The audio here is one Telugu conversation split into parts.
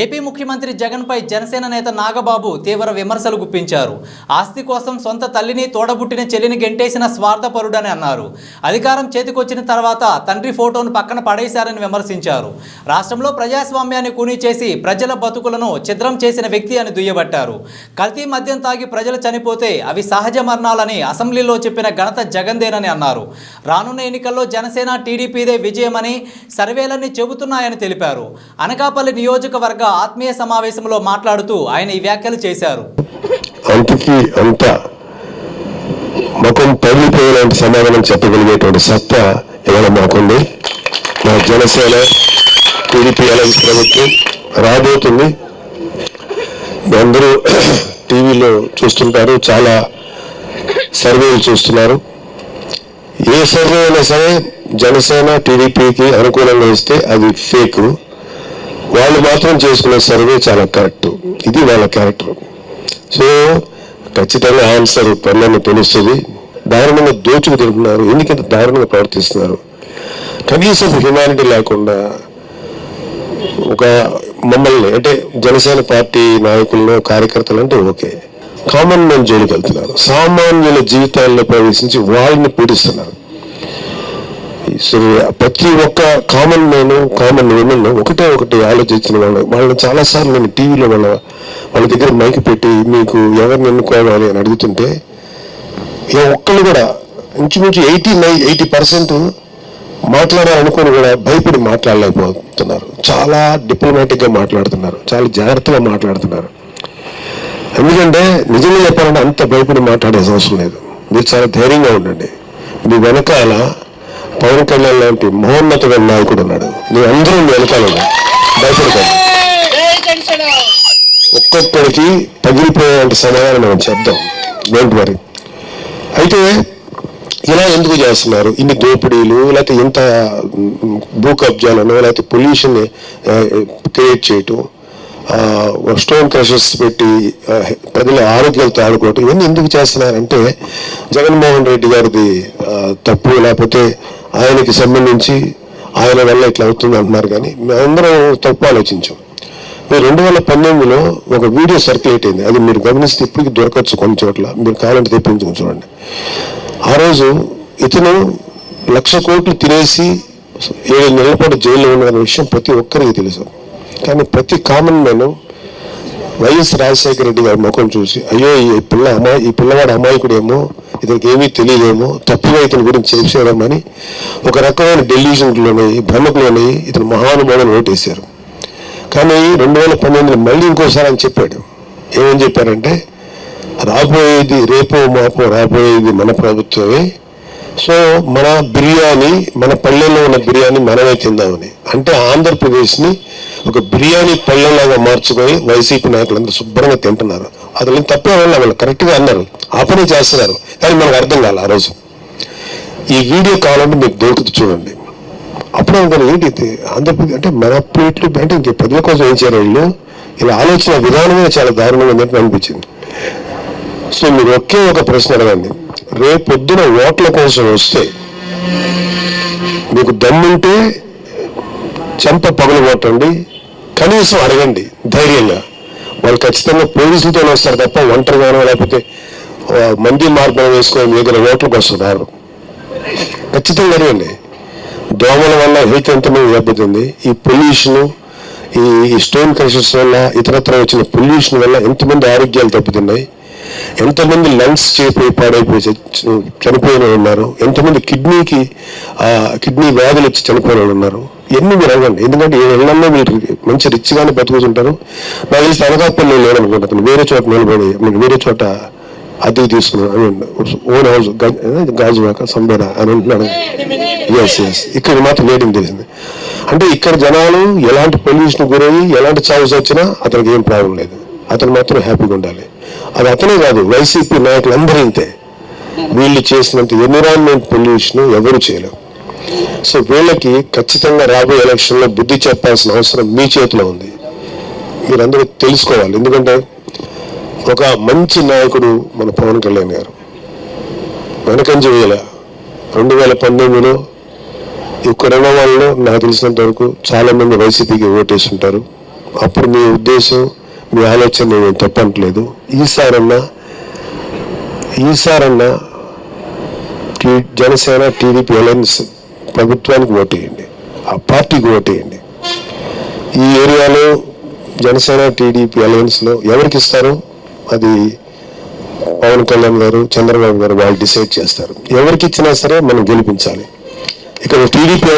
ఏపీ ముఖ్యమంత్రి జగన్పై జనసేన నేత నాగబాబు తీవ్ర విమర్శలు గుప్పించారు. ఆస్తి కోసం సొంత తల్లిని తోడబుట్టిన చెల్లిని గెంటేసిన స్వార్థపరుడని అన్నారు. అధికారం చేతికొచ్చిన తర్వాత తండ్రి ఫోటోను పక్కన పడేశారని విమర్శించారు. రాష్ట్రంలో ప్రజాస్వామ్యాన్ని కూనీ చేసి ప్రజల బతుకులను ఛిద్రం చేసిన వ్యక్తి అని దుయ్యబట్టారు. కల్తీ మద్యం తాగి ప్రజలు చనిపోతే అవి సహజ మరణాలని అసెంబ్లీలో చెప్పిన ఘనత జగన్దేనని అన్నారు. రానున్న ఎన్నికల్లో జనసేన టీడీపీదే విజయమని సర్వేలన్నీ చెబుతున్నాయని తెలిపారు. అనకాపల్లి నియోజకవర్గ ఆత్మీయ సమావేశంలో మాట్లాడుతూ ఆయన ఈ వ్యాఖ్యలు చేశారు. అంతకి అంత ముఖం పగిలిపోయేలాంటి సమాధానం చెప్పగలిగేటువంటి సత్తా ఇవాళ మాకుంది? మా జనసేన టీడీపీ అలయన్స్ ప్రభుత్వం రాబోతుంది. అందరూ టీవీలో చూస్తుంటారు చాలా సర్వేలు చూస్తున్నారు. ఏ సర్వే అయినా సరే జనసేన టీడీపీకి అనుకూలంగా ఇస్తే అది ఫేక్. వాళ్ళు మాత్రం చేసుకునే సర్వే చాలా కరెక్ట్. ఇది వాళ్ళ క్యారెక్టర్. సో ఖచ్చితంగా ఆన్సర్ పనులను తెలుస్తుంది. దారుణంగా దోచుకు తింటున్నారు. ఎందుకంత దారుణంగా ప్రవర్తిస్తున్నారు. కనీసం హ్యుమానిటీ లేకుండా ఒక మమ్మల్ని అంటే జనసేన పార్టీ నాయకులను కార్యకర్తలు అంటే ఓకే. కామన్ మ్యాన్ జోలికి వెళ్తున్నారు. సామాన్యుల జీవితాల్లో ప్రవేశించి వాళ్ళని పీడిస్తున్నారు. ప్రతి ఒక్క కామన్ మ్యాన్ కామన్ విమెన్ ఒకటే ఒకటి ఆలోచించిన వాళ్ళు వాళ్ళని చాలాసార్లు నేను టీవీలో వాళ్ళ వాళ్ళ దగ్గర మైక్ పెట్టి మీకు ఎవరిని ఎన్నుకోవాలి అని అడుగుతుంటే ఏ ఒక్కళ్ళు కూడా ఇంచుమించు ఎయిటీ నైన్ ఎయిటీ పర్సెంట్ మాట్లాడాలనుకుని కూడా భయపడి మాట్లాడలేకపోతున్నారు. చాలా డిప్లొమాటిక్గా మాట్లాడుతున్నారు. చాలా జాగ్రత్తగా మాట్లాడుతున్నారు. ఎందుకంటే నిజంగా చెప్పాలంటే అంత భయపడి మాట్లాడే అవసరం లేదు. మీరు చాలా ధైర్యంగా ఉండండి. మీ వెనకాల పవన్ కళ్యాణ్ లాంటి మహోన్నతమైన నాయకుడు ఉన్నాడు నేను అందరూ వెనకాలను వెనకాల భయపడకండి. ఒక్కొక్కడికి పగిలిపోయేంత సమాధానం మనం చెప్దాం. డోంట్ వరీ అయితే ఇలా ఎందుకు చేస్తున్నారు? ఇన్ని దోపిడీలు లేకపోతే ఇంత భూ కబ్జాలను లేకపోతే పొల్యూషన్ క్రియేట్ చేయటం స్టోన్ క్రషర్స్ పెట్టి ప్రజల ఆరోగ్యాలతో ఆడుకోవటం ఇవన్నీ ఎందుకు చేస్తున్నారంటే జగన్మోహన్ రెడ్డి గారిది తప్పు లేకపోతే ఆయనకి సంబంధించి ఆయన వల్ల ఇట్లా అవుతుంది అంటున్నారు కానీ మేమందరం తప్పు ఆలోచించాం. మీరు రెండు వేల పంతొమ్మిదిలో ఒక వీడియో సర్క్యులేట్ అయింది. అది మీరు గమనిస్తే ఇప్పటికి దొరకచ్చు కొన్ని చోట్ల. మీరు కావాలంటే తెప్పించుకుని చూడండి. ఆ రోజు ఇతను లక్ష కోట్లు తినేసి ఏడు నెలల పాటు జైల్లో ఉన్న విషయం ప్రతి ఒక్కరికి తెలుసు. కానీ ప్రతి common man YS Rajasekhara Reddy గారి ముఖం చూసి అయ్యో ఈ పిల్ల అమ్మాయి ఈ పిల్లవాడు అమాయకుడేమో ఇతనికి ఏమీ తెలియదేమో తప్పుగా ఇతని గురించి చేసేయడమని ఒక రకమైన డెల్యూషన్లోని భ్రమకులోనే ఇతను మహానుభావుని ఓటేశారు. కానీ రెండు వేల పన్నెండులో మళ్ళీ ఇంకోసారి అని చెప్పాడు. ఏమని చెప్పారంటే రాబోయేది రేపో మాపో రాబోయేది మన ప్రభుత్వమే. సో మన బిర్యానీ మన పల్లెల్లో ఉన్న బిర్యానీ మనమే తిందామని. అంటే ఆంధ్రప్రదేశ్ని ఒక బిర్యానీ పల్లెలాగా మార్చుకొని వైసీపీ నాయకులందరూ శుభ్రంగా తింటున్నారు. అసలు తప్పే వాళ్ళు వాళ్ళు కరెక్ట్గా అన్నారు. ఆ పని చేస్తున్నారు. కానీ మనకు అర్థం కాలే ఆ రోజు. ఈ వీడియో కావాలంటే మీకు దొరుకుతు చూడండి. అప్పుడు అనుకున్నాను ఏంటి ఆంధ్రప్రదేశ్ అంటే మన ప్లేట్లు అంటే ఇంక ప్రజల కోసం ఏం చేయాలి వీళ్ళు? ఇలా ఆలోచన విధానమే చాలా దారుణంగా ఉన్నట్టు అనిపించింది. సో మీరు ఒకే ఒక ప్రశ్న అడగండి. రేపు పొద్దున ఓట్ల కోసం వస్తే మీకు దమ్ముంటే చెంప పగులు కొట్టండి. కనీసం అడగండి ధైర్యంగా. వాళ్ళు ఖచ్చితంగా పోలీసులతోనే వస్తారు తప్ప ఒంటరిగానో లేకపోతే మంది మార్గం వేసుకొని మీ దగ్గర ఓట్లకు వస్తున్నారు ఖచ్చితంగా అడగండి. దోమల వల్ల హెల్త్ ఎంతమంది దెబ్బతింది ఈ పొల్యూషన్ ఈ స్టోన్ క్రషర్స్ వల్ల ఇతరత్ర వచ్చిన పొల్యూషన్ వల్ల ఎంతమంది ఆరోగ్యాలు దెబ్బతిన్నాయి. ఎంతమంది లంగ్స్ చేపోయి పాడైపోయి చనిపోయిన ఉన్నారు. ఎంతమంది కిడ్నీకి కిడ్నీ వ్యాధులు వచ్చి చనిపోయిన ఉన్నారు. ఎన్ని మీరు అడగండి. ఎందుకంటే ఈ ఇళ్ళలో మీరు మంచి రిచ్గానే బతుకుతుంటారు. నాకు తెలిసి అనకాపల్లి లేదనుకుంటాను వేరే చోట నిలబడి మీకు వేరే చోట అద్దెకి తీసుకున్నాను ఓన్ హౌస్ గాజువాక సంబేర అని అంటున్నాడు ఎస్ ఎస్ ఇక్కడ మాత్రం లేడింగ్ తెలిసింది. అంటే ఇక్కడ జనాలు ఎలాంటి పొల్యూషన్ గురయ్యి ఎలాంటి చావుస్ వచ్చినా అతనికి ఏం ప్రాబ్లం లేదు. అతను మాత్రం హ్యాపీగా ఉండాలి. అది అతనే కాదు వైసీపీ నాయకులు అందరూ ఇంతే. వీళ్ళు చేసినంత ఎన్విరాన్మెంట్ పొల్యూషన్ ఎవరు చేయలేరు. సో వీళ్ళకి ఖచ్చితంగా రాబోయే ఎలక్షన్లో బుద్ధి చెప్పాల్సిన అవసరం మీ చేతిలో ఉంది. మీరందరూ తెలుసుకోవాలి. ఎందుకంటే ఒక మంచి నాయకుడు మన పవన్ కళ్యాణ్ గారు. వెనకంజ వేల రెండు వేల పంతొమ్మిదిలో ఈ కరోనా వాళ్ళు నాకు తెలిసినంత వరకు చాలామంది వైసీపీకి ఓటేసి ఉంటారు అప్పుడు మీ ఉద్దేశం మీ ఆలోచన నేను తప్పట్లేదు ఈసారన్నా ఈసారన్నా టీ జనసేన టీడీపీ అలయన్స్ ప్రభుత్వానికి ఓటేయండి. ఆ పార్టీకి ఓటేయండి. ఈ ఏరియాలో జనసేన టీడీపీ అలయన్స్లో ఎవరికి ఇస్తారో? అది పవన్ కళ్యాణ్ గారు చంద్రబాబు గారు వాళ్ళు డిసైడ్ చేస్తారు. ఎవరికి ఇచ్చినా సరే మనం గెలిపించాలి. ఇక్కడ టీడీపీ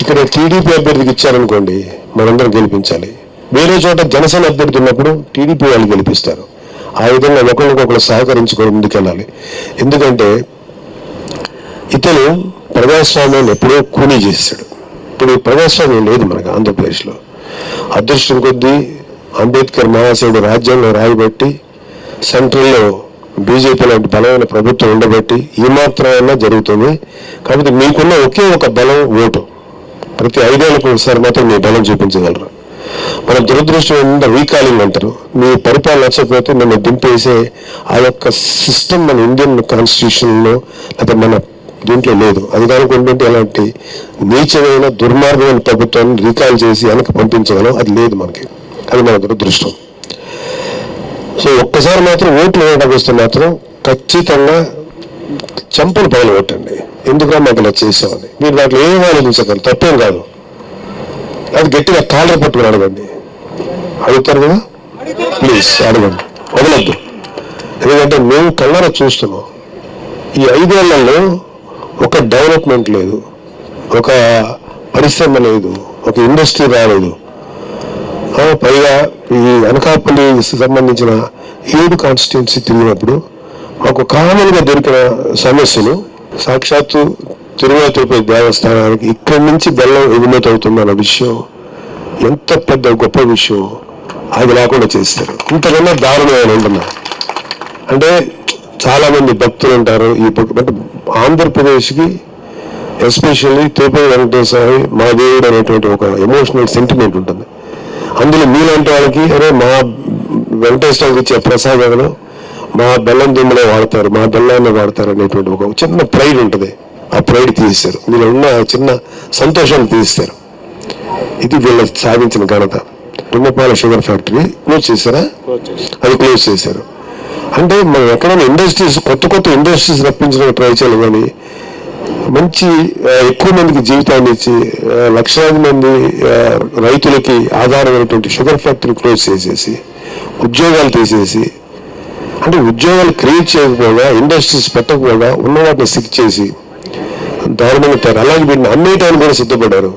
ఇక్కడ టీడీపీ అభ్యర్థికి ఇచ్చారనుకోండి మనందరం గెలిపించాలి. వేరే చోట జనసేన అభ్యర్థి ఉన్నప్పుడు టీడీపీ వాళ్ళు గెలిపిస్తారు. ఆ విధంగా ఒకరికొకరు సహకరించుకొని ముందుకెళ్ళాలి. ఎందుకంటే ఇతను ప్రజాస్వామ్యాన్ని ఎప్పుడో కూలీ చేశాడు. ఇప్పుడు ప్రజాస్వామ్యం లేదు మనకు ఆంధ్రప్రదేశ్లో. అదృష్టం కొద్దీ అంబేద్కర్ మహాశయుడు రాజ్యాంగం రాయబట్టి సెంట్రల్లో బీజేపీ లాంటి బలమైన ప్రభుత్వం ఉండబట్టి ఈ మాత్రమైనా జరుగుతుంది. కాబట్టి మీకున్న ఒకే ఒక బలం ఓటు. ప్రతి ఐదేళ్ళకు ఒకసారి మాత్రం మీ బలం చూపించగలరు. మన దురదృష్టం ఏంటంటే రీకాలింగ్ అంటారు. మీ పరిపాలన నచ్చకపోతే నన్ను దింపేసే ఆ యొక్క సిస్టమ్ మన ఇండియన్ కాన్స్టిట్యూషన్లో లేదా మన దీంట్లో లేదు. అది కనుకుంటుంటే ఎలాంటి నీచమైన దుర్మార్గమైన ప్రభుత్వాన్ని రీకాల్ చేసి వెనక్కి పంపించగలం. అది లేదు మనకి. అది మన దురదృష్టం. సో ఒక్కసారి మాత్రం ఓట్లు వేయడానికి వస్తే మాత్రం ఖచ్చితంగా చంపలు పగలు కొట్టండి. ఎందుకురా మాకు ఇలా చేసామని మీరు దాంట్లో ఏం ఆలోచించగలరు తప్పేం కాదు. అది గట్టిగా కాళ్ళ పట్టుకుని అడగండి. అడుగుతారు కదా? ప్లీజ్ అడగండి. వదలద్దు. ఎందుకంటే మేము కళ్ళారా చూస్తున్నాం. ఈ ఐదేళ్ళలో ఒక డెవలప్మెంట్ లేదు. ఒక పరిశ్రమ లేదు. ఒక ఇండస్ట్రీ రాలేదు. పైగా ఈ అనకాపల్లి సంబంధించిన ఏడు కాన్స్టిట్యున్సీ తిరిగినప్పుడు మాకు కామన్గా దొరికిన సమస్యలు సాక్షాత్తు తిరుమల తిరుపతి దేవస్థానానికి ఇక్కడి నుంచి బెల్లం ఎగుమతి అవుతుందన్న విషయం ఎంత పెద్ద గొప్ప విషయం అది లేకుండా చేస్తారు. ఇంతకన్నా దారుణమైన ఉంటున్నా అంటే చాలామంది భక్తులు ఉంటారు ఈ అంటే ఆంధ్రప్రదేశ్కి ఎస్పెషల్లీ తిరుపతి వెంకటేశ్వర మా దేవుడు అనేటువంటి ఒక ఎమోషనల్ సెంటిమెంట్ ఉంటుంది. అందులో మీలాంటి వాళ్ళకి అరే మా వెంకటేశ్వరకి ఇచ్చే ప్రసాదాలు మా బెల్లం దుమ్ములో వాడతారు మా బెల్లాన్ని వాడతారు అనేటువంటి ఒక చిన్న ప్రైడ్ ఉంటుంది. ఆ ప్రైడ్ తీస్తారు మీలో ఉన్న చిన్న సంతోషాన్ని తీస్తారు ఇది వీళ్ళు సాధించిన ఘనత. తుమ్మపాల షుగర్ ఫ్యాక్టరీ క్లోజ్ చేశారా. అది క్లోజ్ చేశారు. అంటే మనం ఎక్కడైనా ఇండస్ట్రీస్ కొత్త కొత్త ఇండస్ట్రీస్ రప్పించడానికి ట్రై చేయాలి కానీ మంచి ఎక్కువ మందికి జీవితాన్ని ఇచ్చి లక్షలాది మంది రైతులకి ఆధారమైనటువంటి షుగర్ ఫ్యాక్టరీ క్లోజ్ చేసేసి ఉద్యోగాలు తీసేసి అంటే ఉద్యోగాలు క్రియేట్ చేయకపోగా ఇండస్ట్రీస్ పెట్టకపోగా ఉన్న వాటిని సిక్ చేసి దారుణంగా తయారు. అలాగే వీటిని అమ్మేయటానికి కూడా సిద్ధపడ్డారు.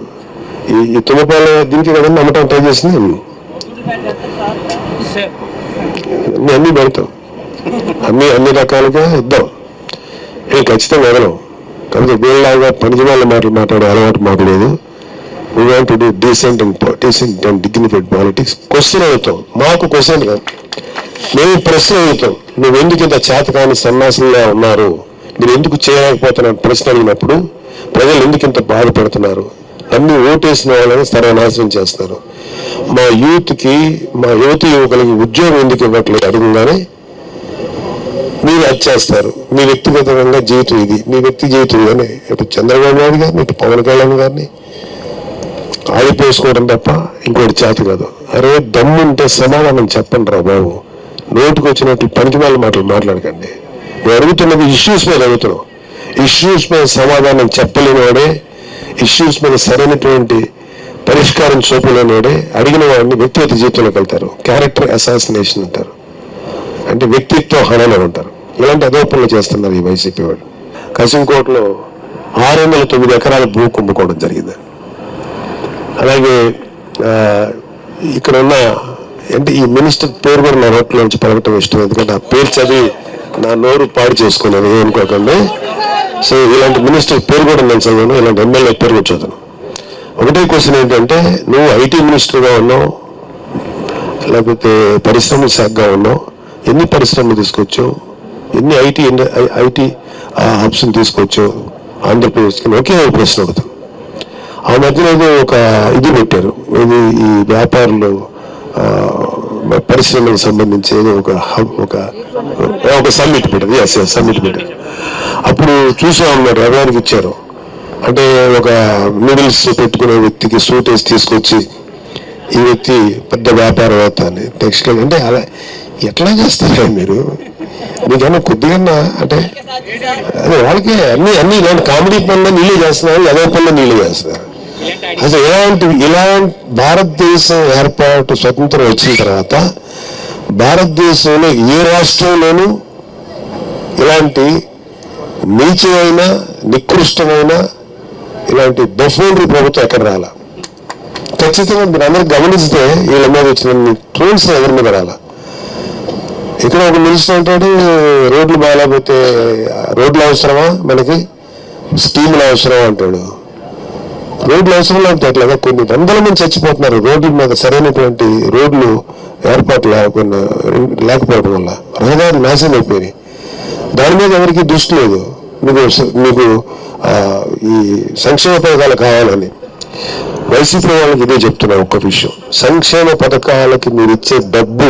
ఈ ఈ తుమ్మపాల దీనికి కదండి అమ్మటం ట్రై చేసింది అన్నీ పెడతాం. అన్ని అన్ని రకాలుగా ఇద్దాం. ఏ ఖచ్చితంగా వదలం. కనుక వీళ్ళలాగా పనికిమాల మాటలు మాట్లాడే అలవాటు మాకు లేదు. We want do decent and decent and dignified politics question అవుతాం మాకు క్వశ్చన్ కాదు మేము ప్రశ్న అడుగుతాం. నువ్వు ఎందుకు ఇంత చేతకాని సన్నాసంగా ఉన్నారు? మీరు ఎందుకు చేయలేకపోతున్నారు ప్రశ్న అడిగినప్పుడు ప్రజలు ఎందుకు ఇంత బాధపడుతున్నారు? నమ్మి ఓటేసిన వాళ్ళని సర్వనాశనం చేస్తారు మా యూత్కి మా యువతి యువకులకి ఉద్యోగం ఎందుకు ఇవ్వట్లేదు? అడగగానే మీరు అది చేస్తారు. మీ వ్యక్తిగతంగా జీవితం ఇది. మీ వ్యక్తి జీవితం కానీ ఇటు చంద్రబాబు నాయుడు గారిని ఇటు పవన్ కళ్యాణ్ గారిని ఆడిపోసుకోవడం తప్ప ఇంకోటి చేతి కాదు. అరే దమ్ముంటే సమాధానం చెప్పండి రా బాబు. నోటుకు వచ్చినట్టు పనికిమాల మాటలు మాట్లాడకండి. నేను అడుగుతున్నది ఇష్యూస్ మీద అడుగుతున్నావు. ఇష్యూస్ మీద సమాధానం చెప్పలేని వాడే ఇష్యూస్ మీద సరైనటువంటి పరిష్కారం చూపలేని వాడే అడిగిన వాడిని వ్యక్తిగత జీవితంలోకి వెళ్తారు. క్యారెక్టర్ అసాసినేషన్ అంటారు. అంటే వ్యక్తిత్వ హననం అంటారు. ఇలాంటి అదో చేస్తున్నారు ఈ వైసీపీ వాళ్ళు. కసింకోటలో ఆరు వందల తొమ్మిది ఎకరాల భూ కుంభకోవడం జరిగింది. అలాగే ఇక్కడ ఉన్న అంటే ఈ మినిస్టర్ పేరు కూడా నా నోట్లో నుంచి పలకటం ఇష్టం ఎందుకంటే ఆ పేరు చదివి నా నోరు పాడు చేసుకున్నాను ఏమనుకోకండి సో ఇలాంటి మినిస్టర్ పేరు కూడా నేను చదివాను ఇలాంటి ఎమ్మెల్యే పేరు కూడా చదివాను. ఒకటే క్వశ్చన్ ఏంటంటే నువ్వు ఐటీ మినిస్టర్గా ఉన్నావు లేకపోతే పరిశ్రమల శాఖగా ఉన్నావు ఎన్ని పరిశ్రమలు తీసుకొచ్చావు? ఎన్ని ఐటీ ఐటీ ఆప్షన్ తీసుకొచ్చావు ఆంధ్రప్రదేశ్కి ఒకే ప్రశ్న ఆ మధ్యన ఏదో ఒక ఇది పెట్టారు. ఇది ఈ వ్యాపారులు పరిశ్రమలకు సంబంధించి ఏదో ఒక హబ్ ఒక ఒక సమ్మిట్ పెట్టారు. ఎస్ ఎస్ సమ్మిట్ పెట్టారు. అప్పుడు చూసా ఉన్నారు ఎవరికి ఇచ్చారు. అంటే ఒక నూడిల్స్ పెట్టుకునే వ్యక్తికి సూట్ వేసి తీసుకొచ్చి ఈ వ్యక్తి పెద్ద వ్యాపారవేత్త అని. టెక్స్టైల్ అంటే అలా ఎట్లా చేస్తారా మీరు? మీకన్నా కొద్దిగా అంటే అదే వాళ్ళకి అన్ని అన్ని ఇలాంటి కామెడీ పనులు నీళ్ళు చేస్తున్నారు అదే పనులు నీళ్ళు చేస్తున్నారు. అసలు ఇలాంటి ఇలాంటి భారతదేశం ఏర్పాటు స్వతంత్రం వచ్చిన తర్వాత భారతదేశంలో ఏ రాష్ట్రంలోనూ ఇలాంటి నీచమైన నికృష్టమైన ఇలాంటి బఫూనరీ ప్రభుత్వం ఎక్కడ రాలా? ఖచ్చితంగా మీరు అందరూ గమనిస్తే వీళ్ళ మీద వచ్చిన ట్రోల్స్ ఎవరి మీద రాలా? ఇక్కడ ఒక మినిస్టర్ అంటాడు రోడ్లు బాగాలేకపోతే రోడ్లు అవసరమా మనకి? స్టీములు అవసరం అంటాడు. రోడ్లు అవసరం లేకపోతే అట్లా కొన్ని వందల మంది చచ్చిపోతున్నారు రోడ్ల మీద సరైనటువంటి రోడ్లు ఏర్పాటు లేకుండా లేకపోవడం వల్ల. రహదారి నాశనం అయిపోయినాయి. దాని మీద ఎవరికి దృష్టి లేదు. మీకు మీకు ఈ సంక్షేమ పథకాలు కావాలని. వైసీపీ వాళ్ళకి ఇదే చెప్తున్నా ఒక్క విషయం. సంక్షేమ పథకాలకి మీరు ఇచ్చే డబ్బు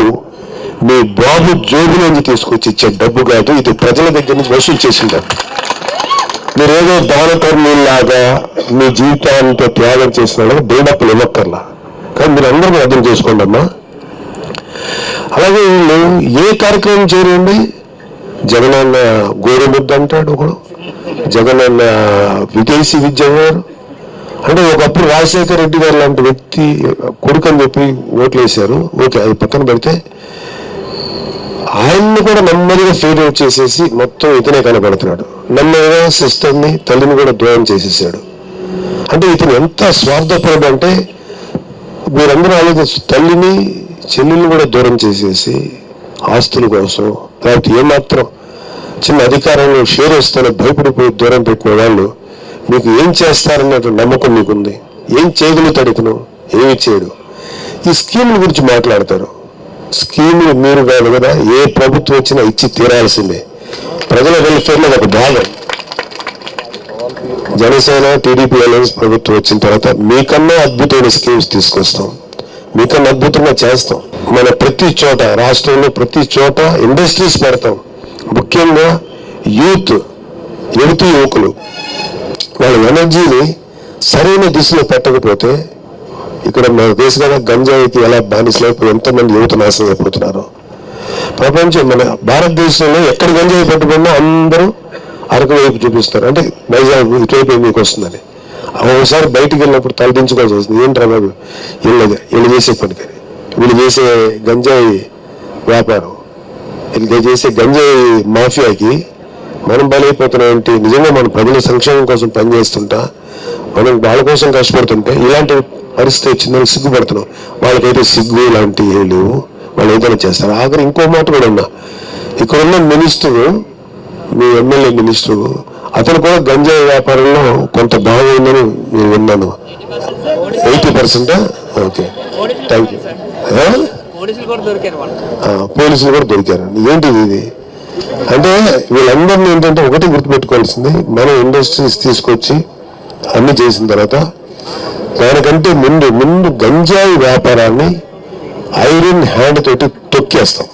మీ బాబు జోబు నుంచి తీసుకొచ్చి ఇచ్చే డబ్బు కాదు ఇది ప్రజల దగ్గర నుంచి వసూలు చేసిన డబ్బు. మీరేదో దానకర్మీలాగా మీ జీవితాంతో త్యాగం చేసిన వాళ్ళకి బిల్డప్లు ఇవ్వక్కర్లా. కానీ మీరు అందరూ అర్థం చేసుకోండి అమ్మా. అలాగే వీళ్ళు ఏ కార్యక్రమం చేయండి? జగనన్న గోరుముద్ద అంటాడు ఒకడు. జగనన్న విదేశీ విద్య అన్నారు అంటే ఒకప్పుడు రాజశేఖర రెడ్డి గారు లాంటి వ్యక్తి కొడుకు అని చెప్పి ఓట్లేశారు. ఓకే అది పక్కన పెడితే ఆయన్ని కూడా నెమ్మదిగా ఫెయిల్ అవుట్ చేసేసి మొత్తం ఇతనే కనబడుతున్నాడు. నెమ్మదిగా సిస్టర్ని తల్లిని కూడా దూరం చేసేసాడు. అంటే ఇతను ఎంత స్వార్థపరుడు అంటే మీరందరూ ఆలోచించు తల్లిని చెల్లిని కూడా దూరం చేసేసి ఆస్తుల కోసం లేకపోతే ఏమాత్రం చిన్న అధికారంలో షేర్ వస్తానో భయపడిపోయి దూరం పెట్టిన వాళ్ళు మీకు ఏం చేస్తారన్నట్టు నమ్మకం మీకుంది ఏం చేయగలుగుతాడు ఇతను? ఏమి చేయడు. ఈ స్కీముల గురించి మాట్లాడతారు. స్కీములు మీరు కాదు కదా ఏ ప్రభుత్వం వచ్చినా ఇచ్చి తీరాల్సిందే. ప్రజల వెల్ఫేర్లో ఒక భాగం. జనసేన టీడీపీ అలయన్స్ ప్రభుత్వం వచ్చిన తర్వాత మీకన్నా అద్భుతమైన స్కీమ్స్ తీసుకొస్తాం. మీకన్నా అద్భుతంగా చేస్తాం. మన ప్రతి చోట రాష్ట్రంలో ప్రతి చోట ఇండస్ట్రీస్ పెడతాం. ముఖ్యంగా యూత్ యువతి యువకులు. వాళ్ళ ఎనర్జీని సరైన దిశలో పెట్టకపోతే ఇక్కడ మన దేశంలో గంజాయికి ఎలా బానిసలైపోయి ఎంతమంది యువత నాశనం అయిపోతున్నారు ప్రపంచం మన భారతదేశంలో ఎక్కడ గంజాయి పట్టుకున్నా అందరూ అరకు వైపు చూపిస్తారు. అంటే వైజాగ్ ఇటువైపు మీకు వస్తుందని. ఒకసారి బయటికి వెళ్ళినప్పుడు తలదించుకోవాల్సి వస్తుంది. ఏంట్రా బాబు వీళ్ళది వీళ్ళు చేసే పనికి వీళ్ళు చేసే గంజాయి వ్యాపారం వీళ్ళు చేసే గంజాయి మాఫియాకి మనం బలైపోతున్నాం ఏంటి నిజంగా మన ప్రజల సంక్షేమం కోసం పనిచేస్తుంటా మనం వాళ్ళ కోసం కష్టపడుతుంటే ఇలాంటి పరిస్థితి వచ్చిందని సిగ్గుపడుతున్నాం. వాళ్ళకైతే సిగ్గు ఇలాంటి ఏం లేవు. వాళ్ళు ఏదైనా చేస్తారు. ఆఖరి ఇంకో మాట కూడా ఉన్నా ఇక్కడ ఉన్న మినిస్టర్ మీ ఎమ్మెల్యే మినిస్టర్ అతను కూడా గంజాయి వ్యాపారంలో కొంత బాగుందని నేను విన్నాను. ఎయిటీ పర్సెంటా? ఓకే. థ్యాంక్ యూ పోలీసులు కూడా దొరికారు వాళ్ళు. ఆ, పోలీసులు కూడా దొరికారు. ఏంటిది ఇది? అంటే వీళ్ళందరినీ ఏంటంటే ఒకటి గుర్తుపెట్టుకోవాల్సింది. మనం ఇండస్ట్రీస్ తీసుకొచ్చి అన్ని చేసిన తర్వాత దానికంటే ముందు ముందు గంజాయి వ్యాపారాన్ని ఐరన్ హ్యాండ్ తోటి తొక్కేస్తాం.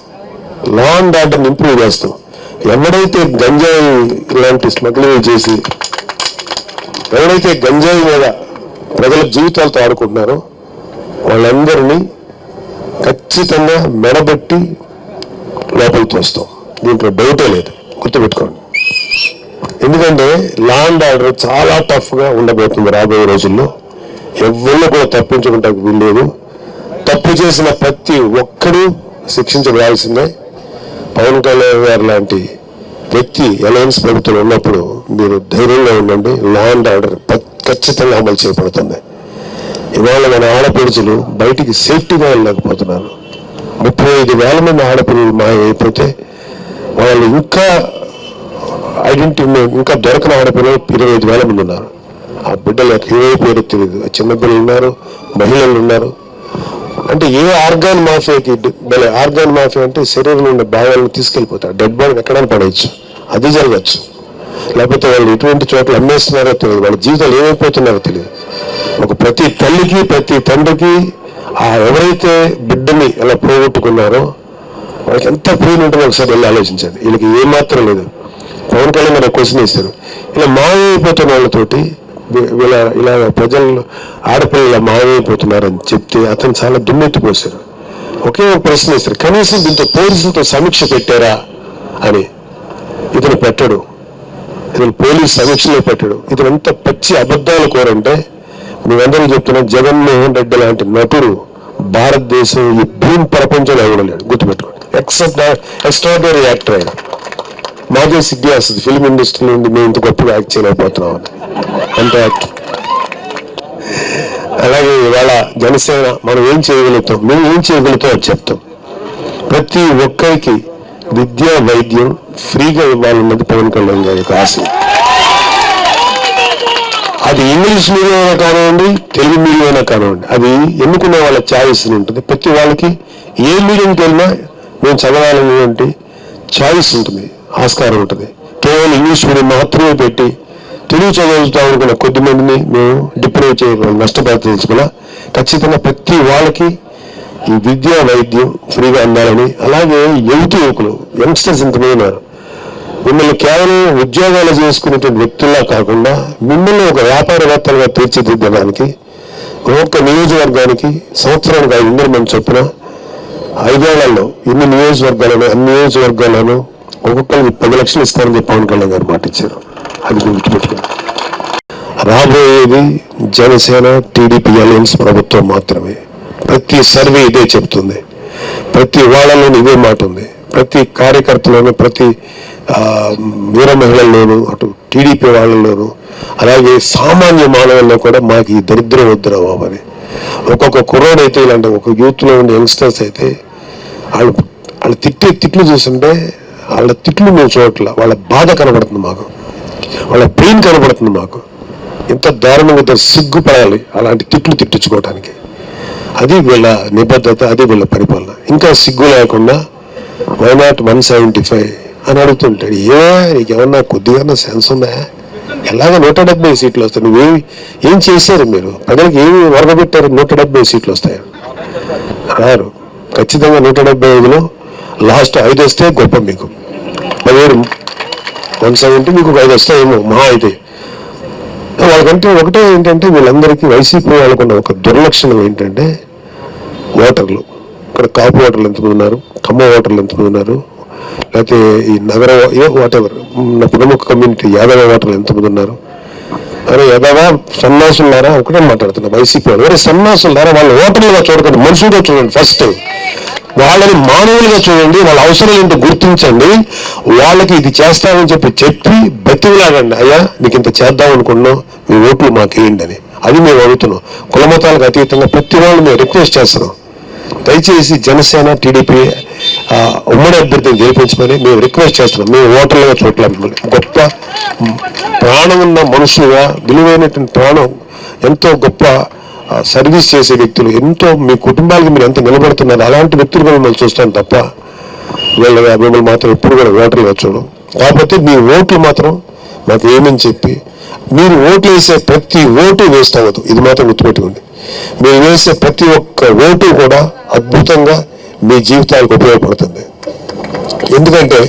లా అండ్ ఆర్డర్ని ఇంప్రూవ్ చేస్తాం. ఎవడైతే గంజాయి ఇలాంటి స్మగ్లింగ్ చేసి ఎవరైతే గంజాయి మీద ప్రజల జీవితాలతో ఆడుకుంటున్నారో వాళ్ళందరినీ ఖచ్చితంగా మెడబెట్టి లోపలికి వస్తాం దీంట్లో డౌటే లేదు. గుర్తుపెట్టుకోండి. ఎందుకంటే లా అండ్ ఆర్డర్ చాలా టఫ్గా ఉండబోతుంది రాబోయే రోజుల్లో. ఎవరిని కూడా తప్పించుకుంటానికి వీల్లేదు. తప్పు చేసిన ప్రతి ఒక్కడు శిక్షించబడాల్సిందే పవన్ కళ్యాణ్ గారు లాంటి వ్యక్తి అలయన్స్ ప్రభుత్వం ఉన్నప్పుడు మీరు ధైర్యంగా ఉండండి. లా అండ్ ఆర్డర్ ఖచ్చితంగా అమలు చేయబడుతుంది ఇవాళ మన ఆడపడుచులు బయటికి సేఫ్టీగా వెళ్ళలేకపోతున్నారు. ముప్పై ఐదు వేల మంది ఆడపిల్లలు మా అయిపోతే వాళ్ళు ఇంకా ఐడెంటిటీ ఇంకా దొరకని ఆడపిల్లలు ఇరవై ఐదు వేల మంది ఉన్నారు. ఆ బిడ్డలు ఏమైపోయారో తెలియదు ఆ చిన్నపిల్లలు ఉన్నారు మహిళలు ఉన్నారు. అంటే ఏ ఆర్గాన్ మాఫియాకి భలే ఆర్గాన్ మాఫియా అంటే శరీరంలో ఉన్న భాగాలను తీసుకెళ్ళిపోతారు. డెడ్ బాడీని ఎక్కడైనా పడేయచ్చు. అది జరగచ్చు. లేకపోతే వాళ్ళు ఎటువంటి చోట్ల అమ్మేస్తున్నారో తెలియదు. వాళ్ళ జీవితాలు ఏమైపోతున్నారో తెలియదు. ఒక ప్రతి తల్లికి ప్రతి తండ్రికి ఆ ఎవరైతే బిడ్డని అలా పోగొట్టుకున్నారో వాళ్ళకి ఎంత పెయిన్ ఉంటుందో ఒకసారి వెళ్ళి ఆలోచించండి. వీళ్ళకి ఏమాత్రం లేదు. పవన్ కళ్యాణ్ గారు క్వశ్చన్ ఇస్తారు ఇలా మాయమైపోతున్న వాళ్ళతోటి ఇలా వీళ్ళ ఇలా ప్రజలు ఆడపిల్లల మాయమైపోతున్నారని చెప్తే అతను చాలా దుమ్మెత్తిపోశారు ఒకే ఒక ప్రశ్న వేశారు. కనీసం దీంతో పోలీసులతో సమీక్ష పెట్టారా? అని. ఇతను పెట్టడు. ఇతను పోలీస్ సమీక్షలో పెట్టాడు. ఇతను ఎంత పచ్చి అబద్ధాలు కోరంటే మేమందరూ చెప్తున్నా జగన్మోహన్ రెడ్డి లాంటి నటుడు భారతదేశం ఈ భూమి ప్రపంచంలో ఎవడలేడు గుర్తుపెట్టుకోండి. ఎక్సెప్ట్ ఎక్స్ట్రాడినరీ యాక్టర్ ఆయన. మాకే సిగ్గు వస్తుంది. ఫిల్మ్ ఇండస్ట్రీ నుండి మేము ఇంత గొప్పగా యాక్ట్ చేయలేకపోతున్నాం అంత యాక్ట్? అలాగే ఇవాళ జనసేన మనం ఏం చేయగలుగుతాం? మేము ఏం చేయగలుగుతాం అది చెప్తాం. ప్రతి ఒక్కరికి విద్య వైద్యం ఫ్రీగా ఇవ్వాలన్నది పవన్ కళ్యాణ్ గారి యొక్క ఆశ. అది ఇంగ్లీష్ మీడియం అయినా కానివ్వండి తెలుగు మీడియం అయినా కానివ్వండి అది ఎన్నుకునే వాళ్ళ ఛాయిస్ ఉంటుంది. ప్రతి వాళ్ళకి ఏ మీడియంకి వెళ్ళినా మేము చదవాలనేటువంటి ఛాయిస్ ఉంటుంది. ఆస్కారం ఉంటుంది. కేవలం ఇంగ్లీష్ మీడియం మాత్రమే పెట్టి తెలుగు చదువుతాం అనుకున్న కొద్ది మందిని మేము డిప్రూవ్ చేయగలం నష్టపరచదలుచుకున్నా ఖచ్చితంగా ప్రతి వాళ్ళకి ఈ విద్య వైద్యం ఫ్రీగా అందాలని అలాగే యువతి యువకులు యంగ్స్టర్స్ ఇంతమంది ఉన్నారు. మిమ్మల్ని కేవలం ఉద్యోగాలు చేసుకునేటువంటి వ్యక్తుల్లా కాకుండా మిమ్మల్ని ఒక వ్యాపారవేత్తలుగా తీర్చిదిద్దడానికి ఒక్క నియోజకవర్గానికి సంవత్సరానికి ఐదు వందల మంది చొప్పున ఐదేళ్ళలో ఇన్ని నియోజకవర్గాలను అన్ని నియోజకవర్గాలను ఒక్కొక్కరికి పది లక్షలు ఇస్తారని చెప్పి పవన్ కళ్యాణ్ గారు మాట ఇచ్చారు అది గుర్తుపెట్టుకోండి రాబోయేది జనసేన టీడీపీ అలయన్స్ ప్రభుత్వం మాత్రమే. ప్రతి సర్వే ఇదే చెప్తుంది. ప్రతి వాళ్ళలోనూ ఇదే మాట ఉంది. ప్రతి కార్యకర్తలోనూ ప్రతి వీర మహిళల్లోనూ అటు టీడీపీ వాళ్ళలోనూ అలాగే సామాన్య మానవుల్లో కూడా మాకు ఈ దరిద్రం వద్దురా బాబని ఒక్కొక్క కుర్రోడు అయితే ఇలాంటి ఒక యూత్లో ఉండే యంగ్స్టర్స్ అయితే వాళ్ళు వాళ్ళు తిట్టే తిట్లు చూస్తుంటే వాళ్ళ తిట్లు మేము చూడట్ల. వాళ్ళ బాధ కనబడుతుంది మాకు. వాళ్ళ పెయిన్ కనబడుతుంది మాకు. ఎంత దారుణంగా సిగ్గుపడాలి అలాంటి తిట్లు తిట్టించుకోవడానికి అది వీళ్ళ నిబద్ధత అది వీళ్ళ పరిపాలన. ఇంకా సిగ్గు లేకుండా why not one seventy five అని అడుగుతుంటాడు ఏ నీకేమన్నా కొద్దిగా సెన్స్ ఉందా? ఎలాగ నూట డెబ్బై సీట్లు వస్తాయి. నువ్వేమి ఏం చేశారు మీరు? ప్రజలకు ఏమి వరగబెట్టారు? నూట డెబ్బై సీట్లు వస్తాయి? రారు ఖచ్చితంగా నూట డెబ్బై ఐదులో లాస్ట్ ఐదు వస్తే గొప్ప మీకు. పదిహేడు వన్ సెవెంటీ మీకు ఒక ఐదు వస్తాయేమో మహా అయితే. వాళ్ళకంటే ఒకటే ఏంటంటే వీళ్ళందరికీ వైసీపీ వాళ్ళకున్న ఒక దుర్లక్షణం ఏంటంటే ఓటర్లు. ఇక్కడ కాపు ఓటర్లు ఎంతమంది ఉన్నారు కమ్మ ఓటర్లు ఎంతమంది ఉన్నారు లేకపోతే ఈ నగర ఏ ప్రముఖ కమ్యూనిటీ యాదవ ఓటర్లు ఎంతమంది ఉన్నారు. అరే యాదవ సన్నాసులారా? ఒకటే మాట్లాడుతున్నారు వైసీపీ వాళ్ళు. అరే సన్నాసులారా? వాళ్ళు ఓటర్లుగా చూడకండి మనుషులుగా చూడండి ఫస్ట్ వాళ్ళని మానవులుగా చూడండి వాళ్ళ అవసరం ఏంటో గుర్తించండి. వాళ్ళకి ఇది చేస్తామని చెప్పి చెప్పి బతిలాగండి అయ్యా మీకు ఇంత చేద్దాం అనుకున్నాం మీ ఓట్లు మాకు వేయండి అని. అది మేము అడుగుతున్నాం. కులమతాలకు అతీతంగా ప్రతి వాళ్ళు మేము రిక్వెస్ట్ చేస్తున్నాం. దయచేసి జనసేన టీడీపీ ఉమ్మడి అభ్యర్థిని గెలిపించమని మేము రిక్వెస్ట్ చేస్తున్నాం. మేము ఓటర్లుగా చూడలేం మిమ్మల్ని గొప్ప ప్రాణం ఉన్న మనుషులుగా విలువైనటువంటి ప్రాణం ఎంతో గొప్ప సర్వీస్ చేసే వ్యక్తులు ఎంతో మీ కుటుంబాలకి మీరు ఎంత నిలబడుతున్నారు అలాంటి వ్యక్తులు మిమ్మల్ని చూస్తాం తప్ప వీళ్ళ మిమ్మల్ని మాత్రం ఎప్పుడు కూడా ఓటర్లుగా చూడం కాకపోతే మీ ఓట్లు మాత్రం మాకు ఏమని చెప్పి మీరు ఓట్లు వేసే ప్రతి ఓటు వేస్ట్ అవ్వదు ఇది మాత్రం గుర్తుపెట్టుకోండి. మీరు వేసే ప్రతి ఒక్క ఓటు కూడా అద్భుతంగా మీ జీవితాలకు ఉపయోగపడుతుంది. ఎందుకంటే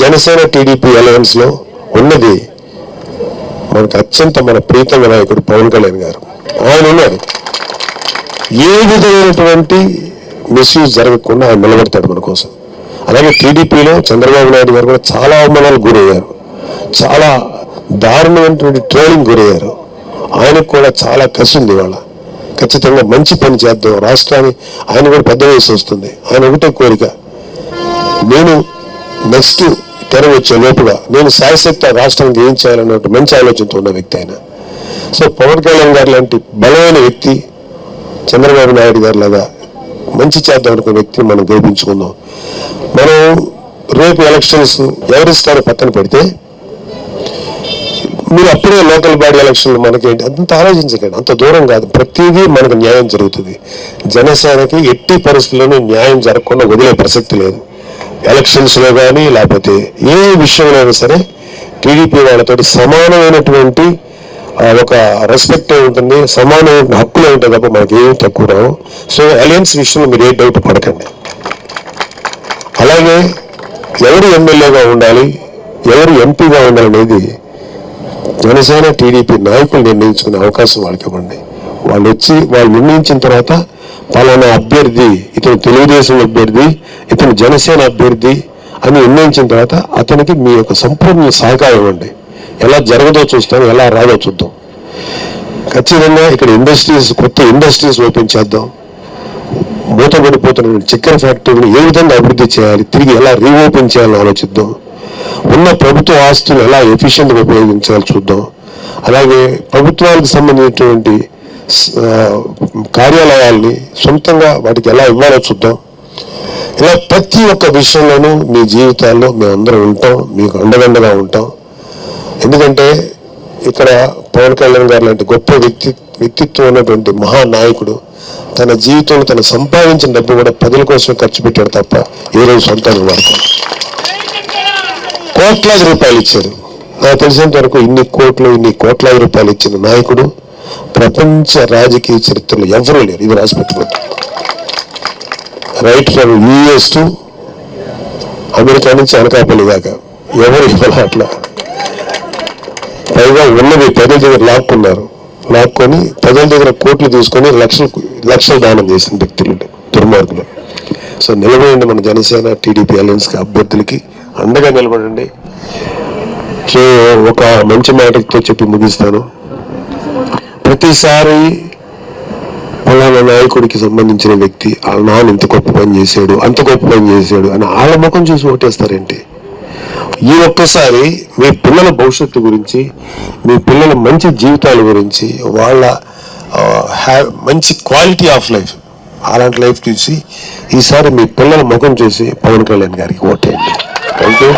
జనసేన టీడీపీ అలయన్స్లో ఉన్నది మనకు అత్యంత మన ప్రీతమ నాయకుడు పవన్ కళ్యాణ్ గారు. ఆయన ఉన్నారు. ఏ విధమైనటువంటి మిస్యూజ్ జరగకుండా ఆయన నిలబడతాడు మన కోసం. అలాగే టీడీపీలో చంద్రబాబు నాయుడు గారు కూడా చాలా అవమానాలు గురయ్యారు. చాలా దారుణమైనటువంటి ట్రోలింగ్ గురయ్యారు. ఆయనకు కూడా చాలా కసి ఉంది ఇవాళ. ఖచ్చితంగా మంచి పని చేద్దాం. రాష్ట్రాన్ని ఆయన కూడా పెద్ద వయసు వస్తుంది. ఆయన ఒకటే కోరిక. నేను నెక్స్ట్ తెర వచ్చే లోపల నేను శాశ్వత రాష్ట్రానికి ఏం చేయాలన్నట్టు మంచి ఆలోచనతో ఉన్న వ్యక్తి ఆయన. సో పవన్ కళ్యాణ్ గారు లాంటి బలమైన వ్యక్తి చంద్రబాబు నాయుడు గారు లాగా మంచి చేద్దాం అనుకున్న వ్యక్తిని మనం గెలిపించుకుందాం. మనం రేపు ఎలక్షన్స్ ఎవరిస్తారో పక్కన పెడితే మీరు అప్పుడే లోకల్ బాడీ ఎలక్షన్లు మనకేంటి? అంత ఆలోచించకండి. అంత దూరం కాదు. ప్రతిదీ మనకు న్యాయం జరుగుతుంది. జనసేనకి ఎట్టి పరిస్థితుల్లోనూ న్యాయం జరగకుండా వదిలే ప్రసక్తి లేదు. ఎలక్షన్స్లో కానీ లేకపోతే ఏ విషయంలో అయినా సరే టీడీపీ వాళ్ళతో సమానమైనటువంటి ఒక రెస్పెక్ట్ ఉంటుంది సమానమైన హక్కులు ఉంటాయి తప్ప మనకి ఏమి తక్కువ రావు. సో అలయన్స్ విషయంలో మీరు ఏ డౌట్ పడకండి. అలాగే ఎవరు ఎమ్మెల్యేగా ఉండాలి ఎవరు ఎంపీగా ఉండాలనేది జనసేన టీడీపీ నాయకులు నిర్ణయించుకునే అవకాశం వాళ్ళకి ఇవ్వండి. వాళ్ళు వచ్చి వాళ్ళు నిర్ణయించిన తర్వాత పలానా అభ్యర్థి ఇతను తెలుగుదేశం అభ్యర్థి ఇతను జనసేన అభ్యర్థి అని నిర్ణయించిన తర్వాత అతనికి మీ యొక్క సంపూర్ణ సహకారం ఇవ్వండి. ఎలా జరగదో చూస్తాం ఎలా రాదో చూద్దాం. ఖచ్చితంగా ఇక్కడ ఇండస్ట్రీస్ కొత్త ఇండస్ట్రీస్ ఓపెన్ చేద్దాం. మూతపడిపోతున్న చక్కెర ఫ్యాక్టరీని ఏ విధంగా అభివృద్ధి చేయాలి తిరిగి ఎలా రీఓపెన్ చేయాలని ఆలోచిద్దాం. ఉన్న ప్రభుత్వ ఆస్తులు ఎలా ఎఫిషియెంట్గా ఉపయోగించాలి చూద్దాం. అలాగే ప్రభుత్వానికి సంబంధించినటువంటి కార్యాలయాల్ని సొంతంగా వాటికి ఎలా ఇవ్వాలో చూద్దాం. ఇలా ప్రతి ఒక్క విషయంలోనూ మీ జీవితాల్లో మేమందరం ఉంటాం మీకు అండదండగా ఉంటాం. ఎందుకంటే ఇక్కడ పవన్ కళ్యాణ్ గారు లాంటి గొప్ప వ్యక్తి వ్యక్తిత్వం ఉన్నటువంటి మహానాయకుడు తన జీవితంలో తను సంపాదించిన డబ్బు కూడా ప్రజల కోసం ఖర్చు పెట్టాడు తప్ప ఏ రోజు వాడతాడు కోట్లాది రూపాయలు ఇచ్చారు నాకు తెలిసినంత వరకు ఇన్ని కోట్లు ఇన్ని కోట్లాది రూపాయలు ఇచ్చిన నాయకుడు ప్రపంచ రాజకీయ చరిత్రలో ఎవరూ లేరు. ఇది రాసిపెట్టుకోండి. Right from US to America నుంచి అనకాపల్లి దాకా. ఎవరు ఇవ్వాలి అట్లా? పైగా ఉన్నది ప్రజల దగ్గర లాక్కున్నారు. లాక్కొని ప్రజల దగ్గర కోట్లు తీసుకొని లక్షలు లక్షలు దానం చేసిన వ్యక్తులు దుర్మార్గులు. సో నిలబడండి మన జనసేన టీడీపీ అలయన్స్కి అభ్యర్థులకి. అండగా నిలబడండి. సో ఒక మంచి మాటతో చెప్పి ముగిస్తాను. ప్రతిసారి పలానా నాయకుడికి సంబంధించిన వ్యక్తి వాళ్ళ నాన్న ఇంత గొప్ప పని చేశాడు అంత గొప్ప పని చేశాడు అని వాళ్ళ ముఖం చూసి ఓటేస్తారేంటి? ఈ ఒక్కసారి మీ పిల్లల భవిష్యత్తు గురించి మీ పిల్లల మంచి జీవితాల గురించి వాళ్ళ హ్యా- మంచి క్వాలిటీ ఆఫ్ లైఫ్ అలాంటి లైఫ్ చూసి ఈసారి మీ పిల్లల ముఖం చూసి పవన్ కళ్యాణ్ గారికి ఓటేయండి. Thank you